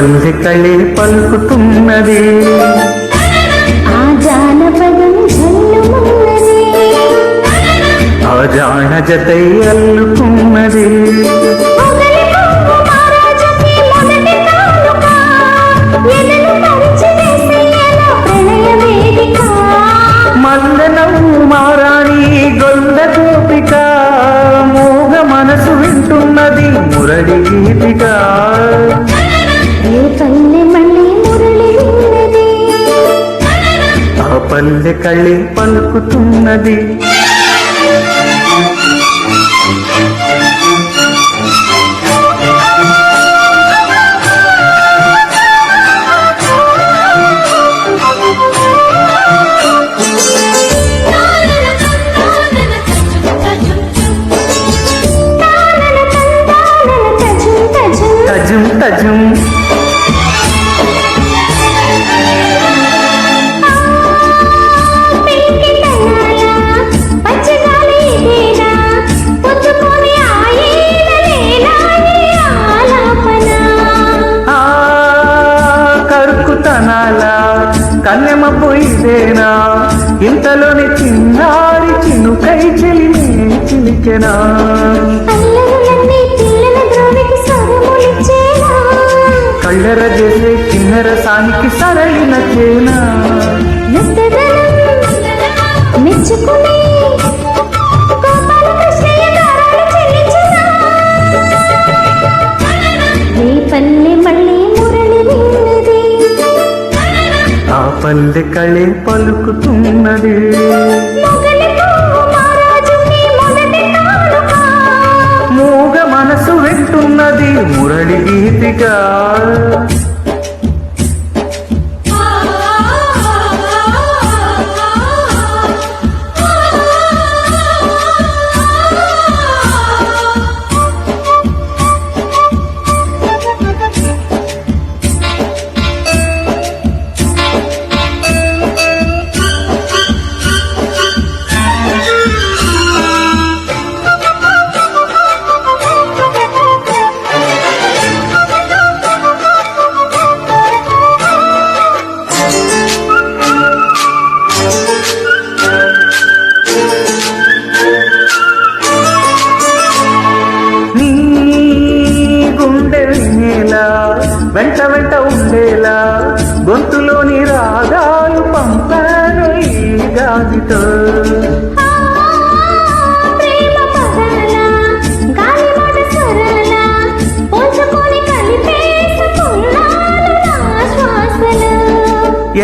పల్లె కళే పలుకుతున్నది. ఆ జానపదం ఆ జాన జతై అల్లుకున్నది గొల్ల గోపిక మోగ మనసు వింటున్నది మురడి గీతిక. సొల్లె కళ్ళి పలుకుతున్నది. ఇంతలోని చిన్నారి చినుకై చెలిమే చిలికెనా? కళ్ళెర చేసే కిన్నెర సానికి సరైన చేనా? మెచ్చుకుని పల్లె కళే పలుకుతున్నది. మూగ మనసు వింటున్నది మురళి గీతిగా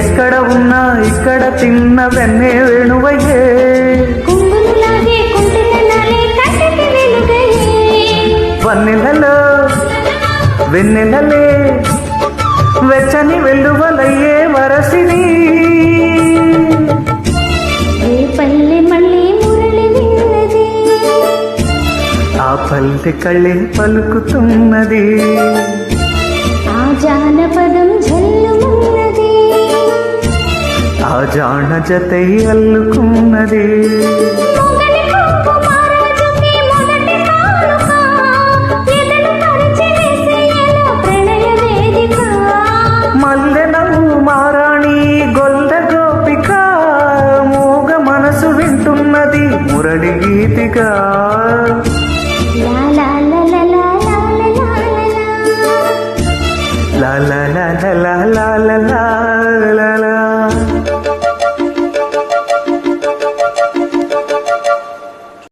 ఎక్కడ ఉన్నా ఇక్కడ తిన్న వెన్నే వేణువయ్యే. వన్నెలలో వెన్నెలలే వెచ్చని వెల్లువలయ్యే వరసిని. పల్లె కళ్ళే పలుకుతున్నది. ఆ జానపదం జల్లుమున్నది. ఆ జాణ జతై అల్లుకున్నది. మొగలి పువ్వు la la la la la la.